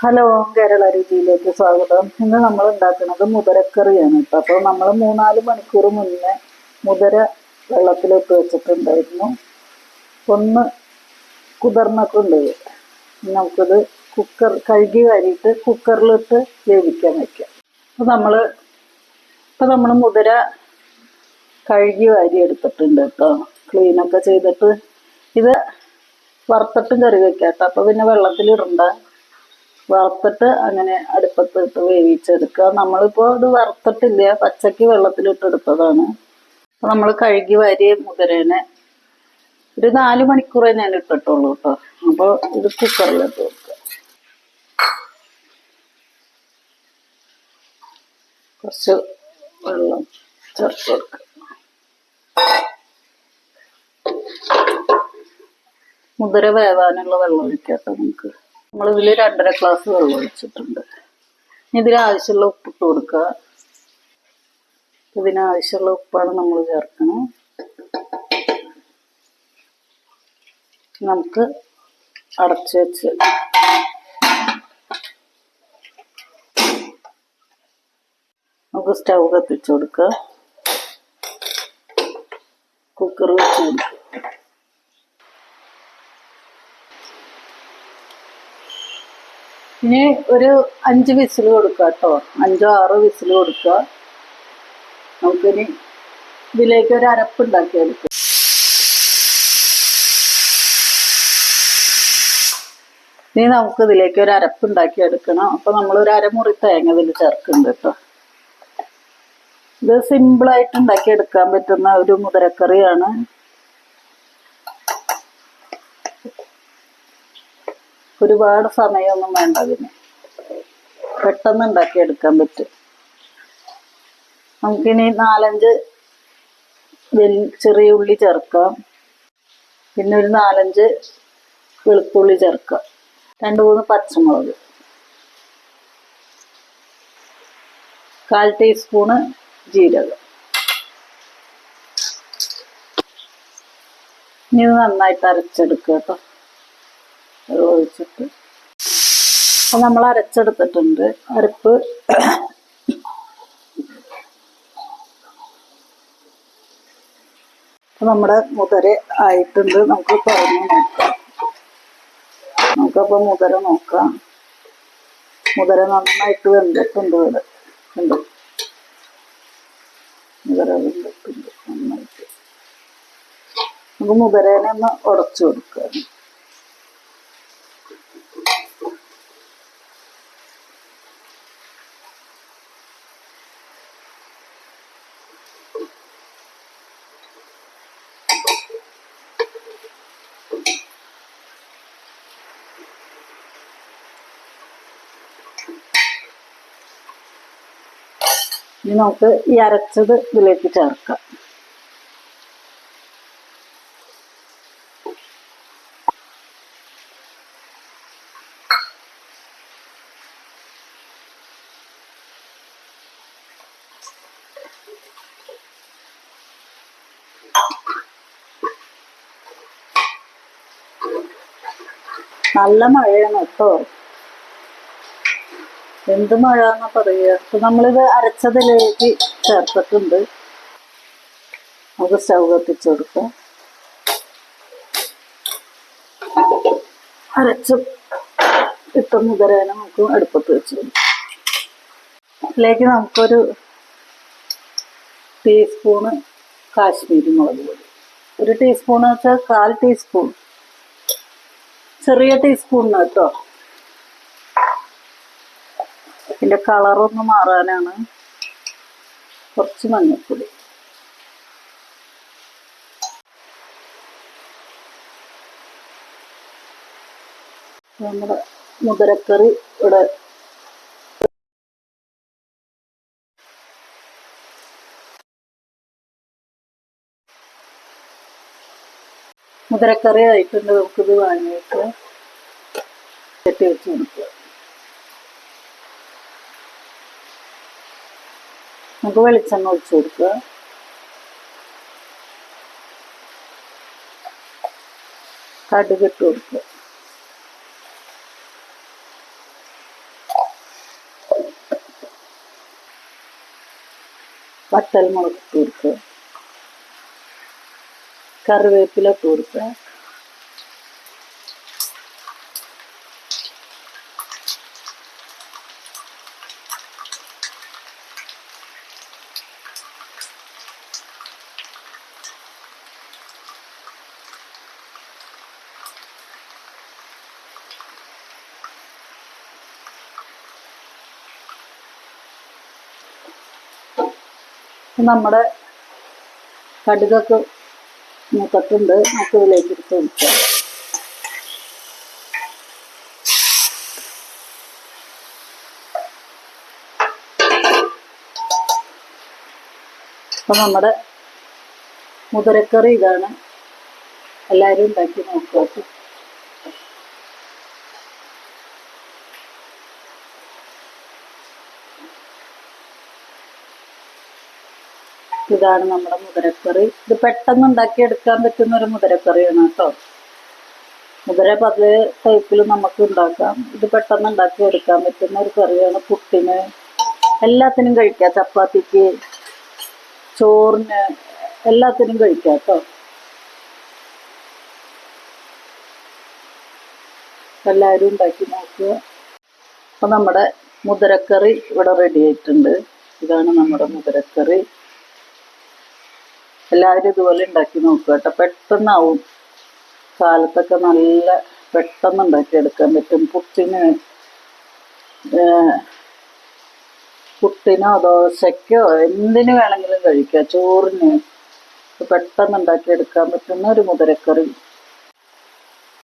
Hello Kerala രുചിയിലേക്ക് സ്വാഗതം. ഇന്ന് നമ്മൾ ഉണ്ടാക്കുന്നത് മുതരക്കറിയാണ് കേട്ടോ. അപ്പോൾ നമ്മൾ മൂന്നാൽ മണിക്കൂർ മുന്നേ മുതര വെള്ളത്തിലിട്ട് വെച്ചിട്ടുണ്ടായിരുന്നു. ഒന്ന് കുതിർന്നൊക്കെ നമുക്കത് കുക്കർ കഴുകി വാരിയിട്ട് കുക്കറിലിട്ട് വേവിക്കാൻ വയ്ക്കാം അപ്പോൾ നമ്മൾ ഇപ്പം നമ്മൾ മുതര കഴുകി വാരി എടുത്തിട്ടുണ്ട് കേട്ടോ. ക്ലീനൊക്കെ ചെയ്തിട്ട് ഇത് വറുത്തിട്ടും കറി വെക്കാം കേട്ടോ. അപ്പോൾ പിന്നെ വെള്ളത്തിലിടണ്ട. വറുത്തിട്ട് അങ്ങനെ അടുപ്പത്ത് ഇട്ട് വേവിച്ചെടുക്കുക. നമ്മളിപ്പോൾ ഇത് വറുത്തിട്ടില്ല. പച്ചക്ക് വെള്ളത്തിലിട്ടെടുത്തതാണ് അപ്പോൾ നമ്മൾ കഴുകി വാരിയ മുതിരേനെ ഒരു നാല് മണിക്കൂറേ ഞാൻ ഇട്ടിട്ടുള്ളൂ കേട്ടോ അപ്പോൾ ഇത് കുക്കറിലിട്ട് വെക്കുക കുറച്ച് വെള്ളം ചേർത്ത് കൊടുക്കുക. മുതിര വേവാനുള്ള വെള്ളം ഒഴിക്കാട്ടോ നമുക്ക്. നമ്മളിതിൽ രണ്ടര ഗ്ലാസ് വെള്ളം ഒഴിച്ചിട്ടുണ്ട്. ഇനി ഉപ്പ് ഇട്ട് കൊടുക്കുക. ഇതിനാവശ്യമുള്ള ഉപ്പാണ് നമ്മൾ ചേർക്കണം. നമുക്ക് അടച്ച് വെച്ച് നമുക്ക് സ്റ്റൗ കത്തിച്ചു കൊടുക്കുക കുക്കർ വെച്ച് കൊടുക്കുക ഇനി ഒരു അഞ്ച് വിസിൽ കൊടുക്കുക കേട്ടോ അഞ്ചോ ആറോ വിസിൽ കൊടുക്കുക നമുക്കിനി ഇതിലേക്ക് ഒരു അരപ്പ് ഉണ്ടാക്കിയെടുക്കാം ഇനി നമുക്ക് ഇതിലേക്ക് ഒരു അരപ്പ് ഉണ്ടാക്കിയെടുക്കണം അപ്പൊ നമ്മൾ ഒരു അരമുറി തേങ്ങ ഇതിൽ ചേർക്കുന്നുണ്ട് കേട്ടോ ഇത് സിമ്പിളായിട്ട് ഉണ്ടാക്കിയെടുക്കാൻ പറ്റുന്ന ഒരു മുതിരക്കറിയാണ്. ഒരുപാട് സമയമൊന്നും വേണ്ട അതിന്. പെട്ടെന്ന് ഉണ്ടാക്കിയെടുക്കാൻ പറ്റും. നമുക്കിനി നാലഞ്ച് ചെറിയ ഉള്ളി ചേർക്കാം. പിന്നെ ഒരു നാലഞ്ച് വെളുത്തുള്ളി ചേർക്കാം. രണ്ട് മൂന്ന് പച്ചമുളക്. കാൽ ടീസ്പൂണ് ജീരകം. ഇനി നന്നായിട്ട് അരച്ചെടുക്കുക കേട്ടോ. ഒഴിച്ചിട്ട് നമ്മൾ അരച്ചെടുത്തിട്ടുണ്ട്. അരപ്പ്. നമ്മുടെ മുതര ആയിട്ടുണ്ട്. നമുക്ക് തുറന്ന് നോക്കാം. നമുക്കപ്പോൾ മുതര നോക്കാം. മുതര നന്നായിട്ട് വെന്തിട്ടുണ്ട് ഇവിടെ. ഉണ്ട് മുതര വെന്തിട്ടുണ്ട് നന്നായിട്ട്. നമുക്ക് മുതരേനെ ഒന്ന് ഉടച്ചു കൊടുക്കാം. ഇനി നമുക്ക് ഈ അരച്ചത് ഇതിലേക്ക് ചേർക്കാം. നല്ല മഴയാണ് കേട്ടോ. എന്ത് മഴ എന്നാ പറയുക. അപ്പൊ നമ്മളിത് അരച്ചതിലേക്ക് ചേർത്തിട്ടുണ്ട്. നമുക്ക് സ്റ്റൗ കത്തിച്ചു അരച്ച് ഇട്ട തരാൻ നമുക്ക് അടുപ്പത്ത് വെച്ച് അതിലേക്ക് നമുക്കൊരു ടീസ്പൂണ് കാശ്മീരി മുളക് പൊടി. ഒരു ടീസ്പൂൺ വെച്ചാൽ കാൽ ടീസ്പൂൺ. ചെറിയ ടീസ്പൂണിന് കേട്ടോ. ഇതിന്റെ കളറൊന്ന് മാറാനാണ് കുറച്ച് മഞ്ഞൾപ്പൊടി നമ്മുടെ മുതിരക്കറി ഇവിടെ മുതിരക്കറി ആയിട്ടുണ്ട്. നമുക്കിത് വാങ്ങിയിട്ട് കെട്ടി വെച്ച് കൊടുക്കുക നമുക്ക് വെളിച്ചെണ്ണ ഒഴിച്ചു കൊടുക്കുക. കടുക് ഇട്ട് കൊടുക്കുക. വത്തൽ മുളക് ഇട്ട് കൊടുക്കുക. കറിവേപ്പില ഇട്ട് കൊടുക്കുക. നമ്മുടെ കടുകൊക്കെ മൂക്കത്തുണ്ട് നമുക്ക് ഇതിലേക്ക് എടുത്ത് അപ്പം നമ്മുടെ മുതിരക്കറി ഇതാണ്. എല്ലാവരും ഉണ്ടാക്കി നോക്കുക ഇതാണ് നമ്മുടെ മുതിരക്കറി. ഇത് പെട്ടെന്ന് ഉണ്ടാക്കി എടുക്കാൻ പറ്റുന്ന ഒരു മുതിരക്കറിയാണ് കേട്ടോ. മുതിര പല ടൈപ്പിൽ നമുക്ക് ഉണ്ടാക്കാം. ഇത് പെട്ടെന്ന് ഉണ്ടാക്കി എടുക്കാൻ പറ്റുന്ന ഒരു കറിയാണ് പുട്ടിന്. എല്ലാത്തിനും കഴിക്കാം. ചപ്പാത്തിക്ക് ചോറിന് എല്ലാത്തിനും കഴിക്കാം കേട്ടോ. എല്ലാവരും ഉണ്ടാക്കി നോക്കുക. അപ്പം നമ്മുടെ മുതിരക്കറി ഇവിടെ റെഡി ആയിട്ടുണ്ട്. ഇതാണ് നമ്മുടെ മുതിരക്കറി. എല്ലാവരും ഇതുപോലെ ഉണ്ടാക്കി നോക്കുക കേട്ടോ. പെട്ടെന്നാവും. കാലത്തൊക്കെ നല്ല പെട്ടെന്ന് ഉണ്ടാക്കിയെടുക്കാൻ പറ്റും. പുട്ടിന് പുട്ടിനോ ദോശയ്ക്കോ എന്തിനു വേണമെങ്കിലും കഴിക്കുക ചോറിന്. പെട്ടെന്ന് ഉണ്ടാക്കിയെടുക്കാൻ പറ്റുന്ന ഒരു മുതിരക്കറി.